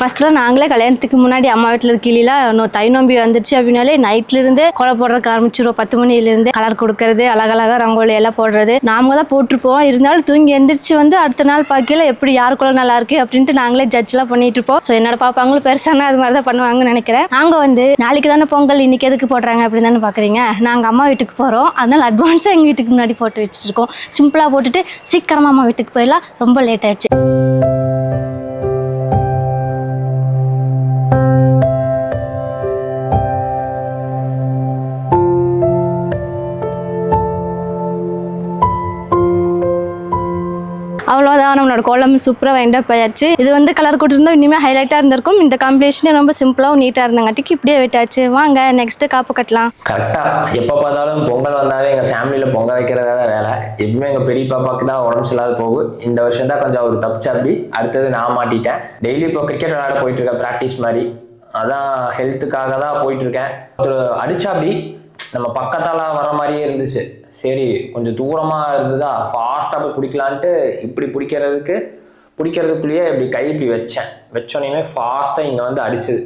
ஃபர்ஸ்ட்லாம் நாங்களே கல்யாணத்துக்கு முன்னாடி அம்மா வீட்டில் கீழேலாம் இன்னும் தை நோம்பி வந்துருச்சு அப்படின்னாலே நைட்லேருந்து கொலை போடுறதுக்கு ஆரம்பிச்சிடும் பத்து மணிலேருந்து கலர் கொடுக்கறது அழகழகா ரங்கோலி எல்லாம் போடுறது. நாம தான் போட்டிருப்போம். இருந்தாலும் தூங்கி எந்திரிச்சு வந்து அடுத்த நாள் பார்க்கல எப்படி யார் கோலம் நல்லா இருக்கு அப்படின்ட்டு நாங்களே ஜட்ஜ்லாம் பண்ணிட்டு இருப்போம் ஸோ என்னோட பாப்பாங்களும் பெருசானா அது மாதிரி தான் பண்ணுவாங்கன்னு நினைக்கிறேன். நாங்கள் வந்து நாளைக்கு தானே பொங்கல் இன்னைக்கு எதுக்கு போடுறாங்க அப்படின்னு தானே பார்க்குறீங்க நாங்கள் அம்மா வீட்டுக்கு போகிறோம் அதனால அட்வான்ஸாக எங்கள் வீட்டுக்கு முன்னாடி போட்டு வச்சுருக்கோம். சிம்பிளாக போட்டுட்டு சீக்கிரமாக அம்மா வீட்டுக்கு போயிடலாம். ரொம்ப லேட் ஆயிடுச்சு. அவ்வளோதான் நம்மளோட கோலம். சூப்பராக வைண்டப் ஆயாச்சு. இது வந்து கலர் கொடுத்துருந்தோம். இனிமேல் ஹைலைட்டாக இருந்திருக்கும். இந்த காம்பினேஷனே ரொம்ப சிம்பிளாகவும் நீட்டாக இருந்தங்காட்டிக்கு இப்படியே வெட்டாச்சு. வாங்க நெக்ஸ்ட் காப்பு கட்டலாம். கரெக்டாக எப்போ பார்த்தாலும் பொங்கல் வந்தாலே எங்கள் ஃபேமிலியில் பொங்கல் வைக்கிறதா தான் வேலை. எப்பவுமே எங்கள் பெரிய பாப்பாக்கு தான் உடம்பு சரியில்லாத போகும் இந்த வருஷம் தான் கொஞ்சம் அவர் தப்பிச்சாப்பி அடுத்தது நான் மாட்டிட்டேன். டெய்லி இப்போ கிரிக்கெட் விளையாட போயிட்டு இருக்கேன் ப்ராக்டிஸ் மாதிரி. அதான் ஹெல்த்துக்காக தான் போயிட்டு இருக்கேன் ஒரு அடிச்சாப்பி நம்ம பக்கத்தாலாம் வர மாதிரியே இருந்துச்சு. சரி கொஞ்சம் தூரமாக இருந்ததா? ஃபாஸ்ட்டாக போய் பிடிக்கலான்ட்டு இப்படி பிடிக்கிறதுக்கு பிடிக்கிறதுக்குள்ளேயே இப்படி கை இப்படி வச்சேன். வச்சோடனே ஃபாஸ்ட்டாக இங்கே வந்து அடிச்சுது.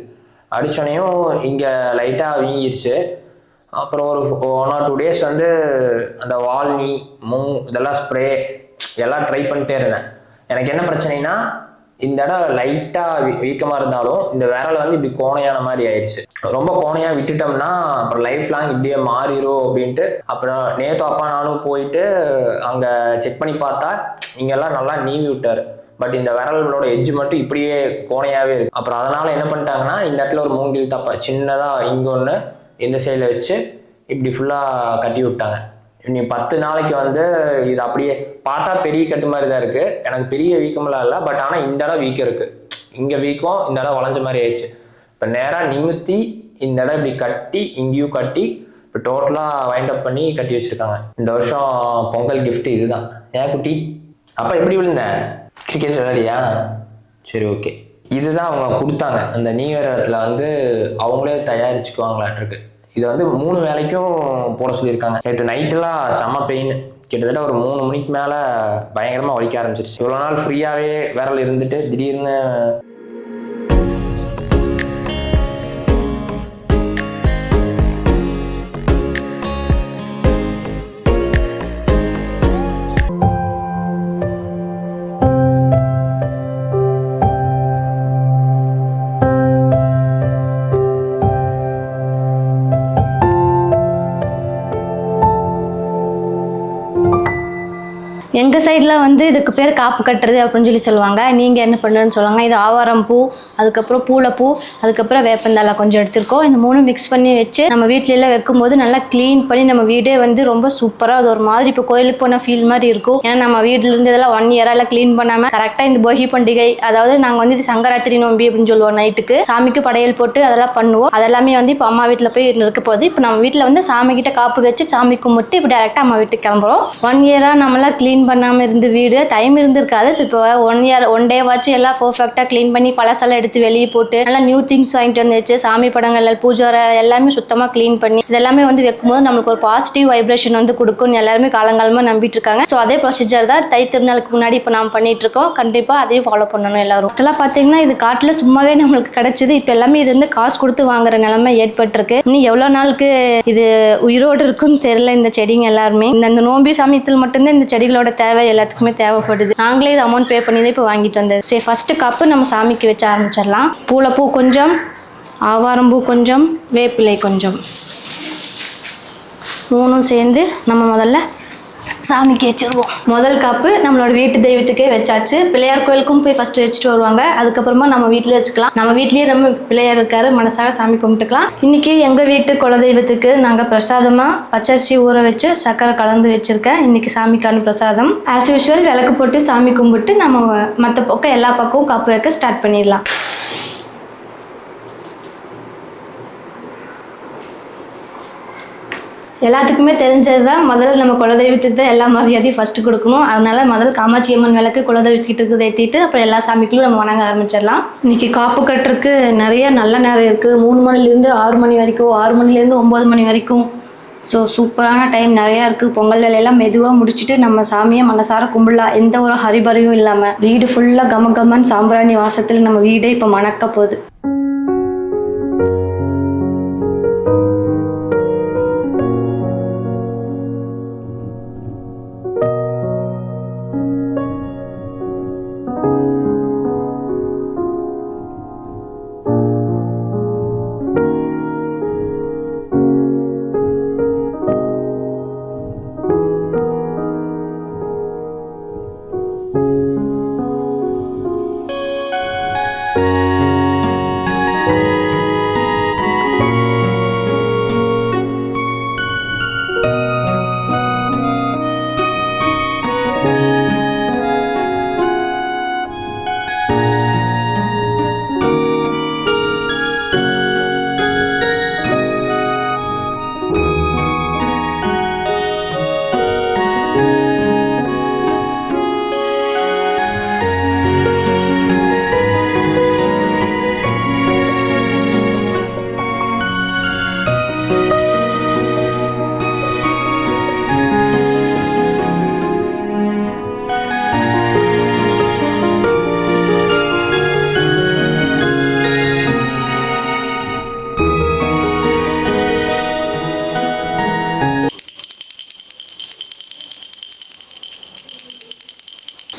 அடித்தோடனையும் இங்கே லைட்டாக வீங்கிருச்சு. அப்புறம் ஒரு ஒன் ஆர் டூ டேஸ் வந்து அந்த வால்னி மூங் இதெல்லாம் ஸ்ப்ரே எல்லாம் ட்ரை பண்ணிட்டே இருந்தேன். எனக்கு என்ன பிரச்சனைனா இந்த இடம் லைட்டாக வீக்கமாக இருந்தாலும் இந்த விரல் வந்து இப்படி கோணையான மாதிரி ஆயிடுச்சு. ரொம்ப கோணையாக விட்டுட்டோம்னா அப்புறம் லைஃப் லாங் இப்படியே மாறிடும் அப்படின்ட்டு அப்புறம் நேத்து அப்பா நானும் போயிட்டு அங்கே செக் பண்ணி பார்த்தா இங்கெல்லாம் நல்லா நீவி விட்டாரு. பட் இந்த விரல்களோட எஜ்ஜு மட்டும் இப்படியே கோணையாவே இருக்கு. அப்புறம் அதனால என்ன பண்ணிட்டாங்கன்னா இந்த இடத்துல ஒரு மூங்கில் தப்பா சின்னதா இங்க ஒன்று இந்த சைடில் வச்சு இப்படி ஃபுல்லாக கட்டி விட்டாங்க. இனி பத்து நாளைக்கு வந்து இது அப்படியே பார்த்தா பெரிய கட்டு மாதிரி தான் இருக்கு. எனக்கு பெரிய வீக்கமெல்லாம் இல்லை. பட் ஆனால் இந்த இடம் வீக்கம் இருக்கு. இங்கே வீக்கம் இந்த இடம் வளைஞ்ச மாதிரி ஆயிடுச்சு. இப்போ நேராக நிமித்தி இந்த இடம் இப்படி கட்டி இங்கேயும் கட்டி இப்போ டோட்டலாக வைண்ட் அப் பண்ணி கட்டி வச்சிருக்காங்க. இந்த வருஷம் பொங்கல் கிஃப்ட் இதுதான். ஏன் குட்டி அப்போ எப்படி விழுந்தேன் கிரிக்கெட் விளையாடியா? சரி ஓகே இதுதான் அவங்க கொடுத்தாங்க. அந்த நியூ இயர் இடத்துல வந்து அவங்களே தயாரிச்சுக்குவாங்களாட்டிருக்கு. இது வந்து மூணு வேலைக்கும் போட சொல்லியிருக்காங்க. நேற்று நைட்டெல்லாம் செம்ம பெயின் கிட்டத்தட்ட ஒரு மூணு மணிக்கு மேலே பயங்கரமாக வலிக்க ஆரம்பிச்சிருச்சு. இவ்வளோ நாள் ஃப்ரீயாகவே விரல் இருந்துட்டு திடீர்னு எங்கள் சைடில் வந்து இதுக்கு பேர் காப்பு கட்டுறது அப்படின்னு சொல்லி சொல்லுவாங்க. நீங்கள் என்ன பண்ணுறதுன்னு சொல்லுவாங்க. இது ஆவாரம் பூ அதுக்கப்புறம் பூளைப்பூ அதுக்கப்புறம் வேப்பந்தாலை கொஞ்சம் எடுத்திருக்கோம். இந்த மூணு மிக்ஸ் பண்ணி வச்சு நம்ம வீட்டிலலாம் வைக்கும்போது நல்லா க்ளீன் பண்ணி நம்ம வீடே வந்து ரொம்ப சூப்பராக அது ஒரு மாதிரி இப்போ கோயிலுக்கு போன ஃபீல் மாதிரி இருக்கும். ஏன்னா நம்ம வீட்டில் இருந்து இதெல்லாம் ஒன் இயராக எல்லாம் க்ளீன் பண்ணாமல் கரெக்டாக இந்த போகி பண்டிகை அதாவது நாங்கள் வந்து இது சங்கராத்திரி நோம்பி அப்படின்னு சொல்லுவோம் நைட்டுக்கு சாமிக்கு படையல் போட்டு அதெல்லாம் பண்ணுவோம். அதெல்லாமே வந்து இப்போ அம்மா வீட்டில் போய் இருக்க போகுது. இப்போ நம்ம வீட்டில் வந்து சாமி கிட்ட காப்பு வச்சு சாமி கும்பிட்டு இப்போ டேரெக்டாக அம்மா வீட்டுக்கு கிளம்புறோம். ஒன் இயராக நம்மளாம் க்ளீன் பண்ண பண்ணாமல் இருந்து வீடு டைம் இருந்திருக்காது. ஸோ இப்போ ஒன் இயர் ஒன் டே வாட்சி எல்லாம் பர்ஃபெக்டாக க்ளீன் பண்ணி பழசெல்லாம் எடுத்து வெளியே போட்டு நல்லா நியூ திங்ஸ் வாங்கிட்டு வந்துச்சு. சாமி படங்கள் பூஜை எல்லாமே சுத்தமாக க்ளீன் பண்ணி இதெல்லாமே வந்து வைக்கும்போது நம்மளுக்கு ஒரு பாசிட்டிவ் வைப்ரேஷன் வந்து கொடுக்கும்னு எல்லாருமே காலங்காலமாக நம்பிட்டு இருக்காங்க. ஸோ அதே ப்ரொசீஜர் தான் தை திருநாளுக்கு முன்னாடி இப்போ நாம் பண்ணிட்டு இருக்கோம். கண்டிப்பாக அதையும் ஃபாலோ பண்ணணும் எல்லாரும். இதெல்லாம் பார்த்தீங்கன்னா இது காட்டில் சும்மாவே நம்மளுக்கு கிடைச்சது. இப்போ எல்லாமே இது வந்து காசு கொடுத்து வாங்குற நிலைமை ஏற்பட்டிருக்கு. இன்னும் எவ்வளோ நாளுக்கு இது உயிரோடு இருக்குன்னு தெரியல இந்த செடிங்க எல்லாருமே. இந்த இந்த நோம்பி சமயத்தில் மட்டும்தான் இந்த செடிகளோட தேவை எல்லாத்துக்குமே தேவைப்படுது. நாங்களே இது அமௌண்ட் பே பண்ணி தான் இப்போ வாங்கிட்டு வந்தது. சரி ஃபஸ்ட்டு கப்பு நம்ம சாமிக்கு வச்சு ஆரம்பிச்சிடலாம். பூலப்பூ கொஞ்சம் ஆவாரம்பூ கொஞ்சம் வேப்பிலை கொஞ்சம். மூணும் சேர்ந்து நம்ம முதல்ல சாமிக்கு வச்சிருவோம் முதல் காப்பு நம்மளோட வீட்டு தெய்வத்துக்கே வச்சாச்சு. பிள்ளையார் கோயிலுக்கும் போய் ஃபர்ஸ்ட் வச்சுட்டு வருவாங்க. அதுக்கப்புறமா நம்ம வீட்டிலே வச்சுக்கலாம். நம்ம வீட்லயே ரொம்ப பிள்ளையார் இருக்காரு மனசாக சாமி கும்பிட்டுக்கலாம். இன்னைக்கு எங்கள் வீட்டு குலதெய்வத்துக்கு நாங்கள் பிரசாதமாக பச்சரிசி ஊற வச்சு சர்க்கரை கலந்து வச்சிருக்கேன். இன்னைக்கு சாமிக்கான பிரசாதம். ஆஸ் யூஷுவல் விளக்கு போட்டு சாமி கும்பிட்டு நம்ம மற்ற பக்கம் எல்லா பக்கமும் காப்பு வைக்க ஸ்டார்ட் பண்ணிடலாம். எல்லாத்துக்குமே தெரிஞ்சது தான் முதல்ல நம்ம குலதெய்வத்துக்கு தான் எல்லா மரியாதையும் ஃபஸ்ட்டு கொடுக்கணும். அதனால முதல் காமாட்சி அம்மன் விளக்கு குலதெய்வத்துக்கிட்ட ஏற்றிட்டு அப்புறம் எல்லா சாமிக்கும் நம்ம வணங்க ஆரம்பிச்சிடலாம். இன்னைக்கு காப்பு கட்டுறதுக்கு நிறைய நல்ல நேரம் இருக்குது மூணு மணிலேருந்து ஆறு மணி வரைக்கும் ஆறு மணிலேருந்து ஒம்பது மணி வரைக்கும். ஸோ சூப்பரான டைம் நிறையா இருக்குது பொங்கல் வேலையெல்லாம் மெதுவாக முடிச்சுட்டு நம்ம சாமியை மனசார கும்பிடலாம். எந்த ஒரு ஹரிபரியும் இல்லாமல் வீடு ஃபுல்லாக கம கமன் சாம்பிராணி வாசத்தில் நம்ம வீடே இப்போ மணக்க போகுது.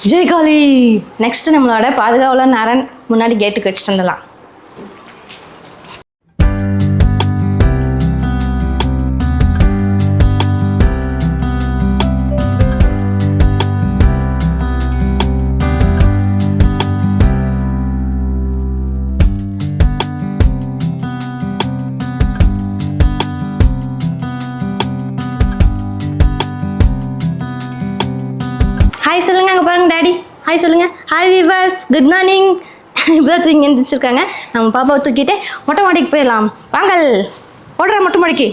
ஜெய்காலி. நெக்ஸ்ட் நம்மளோட பாதுகாவலன் நரன் முன்னாடி கேட்டுக்கு வச்சுட்டு வந்துடலாம். ஹாய் சொல்லுங்கள் ஹாய் விவர்ஸ் குட் மார்னிங் இப்போதான் தூங்கி எழுந்திரிச்சிருக்காங்க நம்ம பாப்பாவை தூக்கிட்டு மொட்டை மாடிக்கு போயிடலாம். வாங்கல் ஓடுற மொட்டை மாடிக்கு.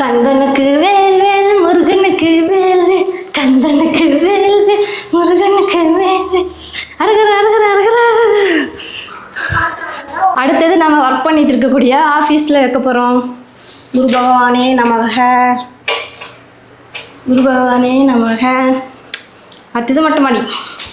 கந்தனுக்கு வேல் வேல் முருகனுக்கு வேல் கந்தனுக்கு வேல் வேல் முருகனுக்கு வேல் அருகிற அருகிற அருகிற. அடுத்தது நம்ம ஒர்க் பண்ணிட்டு இருக்கக்கூடிய ஆஃபீஸில் வைக்க போகிறோம் குரு பகவானே நமக. குரு பகவானே நமக. அடுத்தது மட்டும்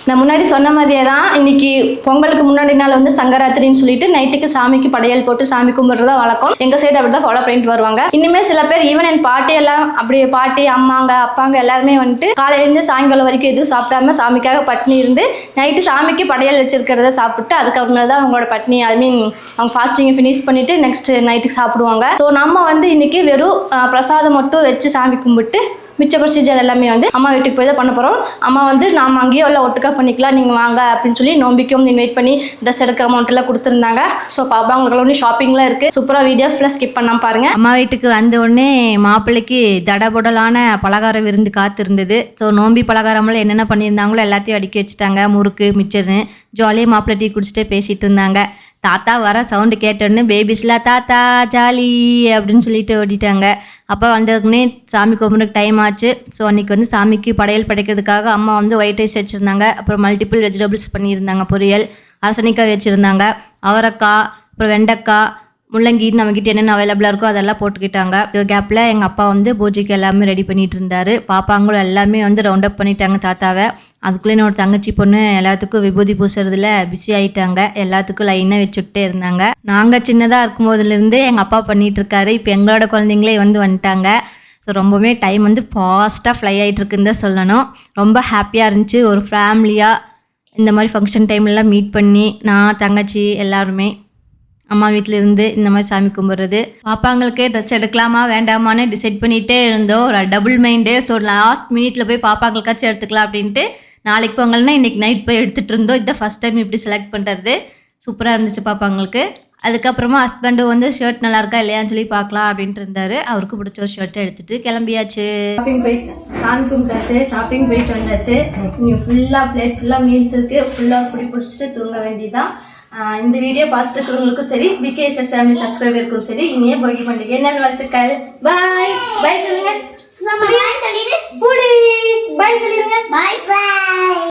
நான் முன்னாடி சொன்ன மாதிரியே தான் இன்னைக்கு பொங்கலுக்கு முன்னாடி நாள் வந்து சங்கராத்திரின்னு சொல்லிட்டு நைட்டுக்கு சாமிக்கு படையல் போட்டு சாமி கும்பிட்றதா வழக்கம். எங்கள் சைடு அப்படி தான் ஃபாலோ பண்ணிட்டு வருவாங்க. இனிமேல் சில பேர் ஈவன் என் பாட்டி எல்லாம் அப்படி பாட்டி அம்மாங்க அப்பாங்க எல்லாருமே வந்துட்டு காலையிலேருந்து சாயங்காலம் வரைக்கும் எதுவும் சாப்பிடாம சாமிக்காக பட்னி இருந்து நைட்டு சாமிக்கு படையல் வச்சிருக்கிறத சாப்பிட்டு அதுக்கப்புறமே தான் அவங்களோட பட்னி ஐ மீன் அவங்க ஃபாஸ்டிங்கை ஃபினிஷ் பண்ணிட்டு நெக்ஸ்ட் நைட்டுக்கு சாப்பிடுவாங்க. ஸோ நம்ம வந்து இன்னைக்கு வெறும் பிரசாதம் மட்டும் வச்சு சாமி கும்பிட்டு மிச்ச ப்ரொசீஜர் எல்லாமே வந்து அம்மா வீட்டுக்கு போய் தான் பண்ண போகிறோம் அம்மா வந்து நாம் அங்கேயோ இல்லை ஒட்டுக்கா பண்ணிக்கலாம். நீங்கள் வாங்க அப்படின்னு சொல்லி நோம்பிக்கும் இன்வைட் பண்ணி ட்ரெஸ் எடுக்க அமௌண்ட் எல்லாம் கொடுத்துருந்தாங்க. ஸோ பாப்பா உங்களுக்கு ஒன்று ஷாப்பிங்லாம் இருக்குது சூப்பராக வீடியோ ஃபுல்லாக ஸ்கிப் பண்ணாமல் பாருங்கள் அம்மா வீட்டுக்கு வந்த உடனே மாப்பிள்ளைக்கு தடபுடலான பலகார விருந்து காத்திருந்தது. ஸோ நோம்பி பலகாரம்லாம் என்னென்ன பண்ணியிருந்தாங்களோ எல்லாத்தையும் அடுக்கி வச்சுட்டாங்க. முறுக்கு மிச்சர்னு. ஜாலியாக மாப்பிள்ளை டீ குடிச்சிட்டே பேசிகிட்டு இருந்தாங்க. தாத்தா வர சவுண்டு கேட்டோன்னு பேபிஸ்லாம் தாத்தா ஜாலி அப்படின்னு சொல்லிட்டு ஓடிட்டாங்க. அப்போ வந்ததுக்குன்னே சாமி கும்பிட்றதுக்கு டைம் ஆச்சு. ஸோ அன்றைக்கி வந்து சாமிக்கு படையல் படைக்கிறதுக்காக அம்மா வந்து ஒயிட் ரைஸ் வச்சுருந்தாங்க. அப்புறம் மல்டிபிள் வெஜிடபிள்ஸ் பண்ணியிருந்தாங்க பொரியல் அரசனிக்காய் வச்சுருந்தாங்க. அவரைக்காய் அப்புறம் வெண்டைக்காய் முள்ளங்கின்னு நம்மக்கிட்ட என்னென்ன அவைலபிளாக இருக்கோ அதெல்லாம் போட்டுக்கிட்டாங்க. ஒரு கேப்பில் எங்கள் அப்பா வந்து பூஜைக்கு எல்லாமே ரெடி பண்ணிட்டு இருந்தாரு. பாப்பாங்களும் எல்லாமே வந்து ரவுண்ட் அப் பண்ணிட்டாங்க தாத்தாவை. அதுக்குள்ளே என்னோட தங்கச்சி பொண்ணு எல்லாத்துக்கும் விபூதி பூசுறதுல பிஸி ஆயிட்டாங்க. எல்லாத்துக்கும் லைனாக வச்சுட்டே இருந்தாங்க. நாங்கள் சின்னதாக இருக்கும்போதுலேருந்து எங்கள் அப்பா பண்ணிட்டு இருக்காரு இப்போ எங்களோட குழந்தைங்களே வந்து வந்துட்டாங்க. ஸோ ரொம்பவுமே டைம் வந்து ஃபாஸ்ட்டாக ஃப்ளை ஆகிட்டு இருக்குன்னு தான் சொல்லணும். ரொம்ப ஹாப்பியாக இருந்துச்சு. ஒரு ஃபேமிலியாக இந்த மாதிரி ஃபங்க்ஷன் டைம்லலாம் மீட் பண்ணி நான் தங்கச்சி எல்லாருமே அம்மா வீட்டில் இருந்து இந்த மாதிரி சாமி கும்பிட்றது. பாப்பாங்களுக்கு ட்ரெஸ் எடுக்கலாமா வேண்டாமான்னு டிசைட் பண்ணிகிட்டே இருந்தோம். ஒரு டபுள் மைண்டு ஸோ லாஸ்ட் மினிட்ல போய் பாப்பாங்களுக்காச்சும் எடுத்துக்கலாம் அப்படின்ட்டு நாளைக்கு பொங்கல்னா இன்றைக்கி நைட் போய் எடுத்துகிட்டு இருந்தோம். இதை ஃபஸ்ட் டைம் இப்படி செலக்ட் பண்ணுறது சூப்பராக இருந்துச்சு பாப்பாங்களுக்கு. அதுக்கப்புறமா ஹஸ்பண்டும் வந்து ஷர்ட் நல்லா இருக்கா இல்லையான்னு சொல்லி பார்க்கலாம் அப்படின்ட்டு இருந்தாரு. அவருக்கு பிடிச்ச ஒரு ஷர்ட்டை எடுத்துட்டு கிளம்பியாச்சு. ஷாப்பிங் போயிட்டு சாமி கும்பிட்டாச்சு. ஷாப்பிங் போயிட்டு வந்தாச்சு. இங்கே ஃபுல்லாக பிளேட் ஃபுல்லாக மீல்ஸ் இருக்குது ஃபுல்லாக பிடி பிடிச்சிட்டு தூங்க வேண்டியதான் இந்த வீடியோ பார்த்துட்டு இருக்கிறவங்களுக்கும் சரி பிகேஎஸ்எஸ் ஃபேமிலி சப்ஸ்கிரைபருக்கும் சரி இனிய போகி பண்டிகை நல் வாழ்த்துக்கள் பாய் பாய் சொல்லுங்க. பாய் சொல்லிடுங்க Bye. Bye.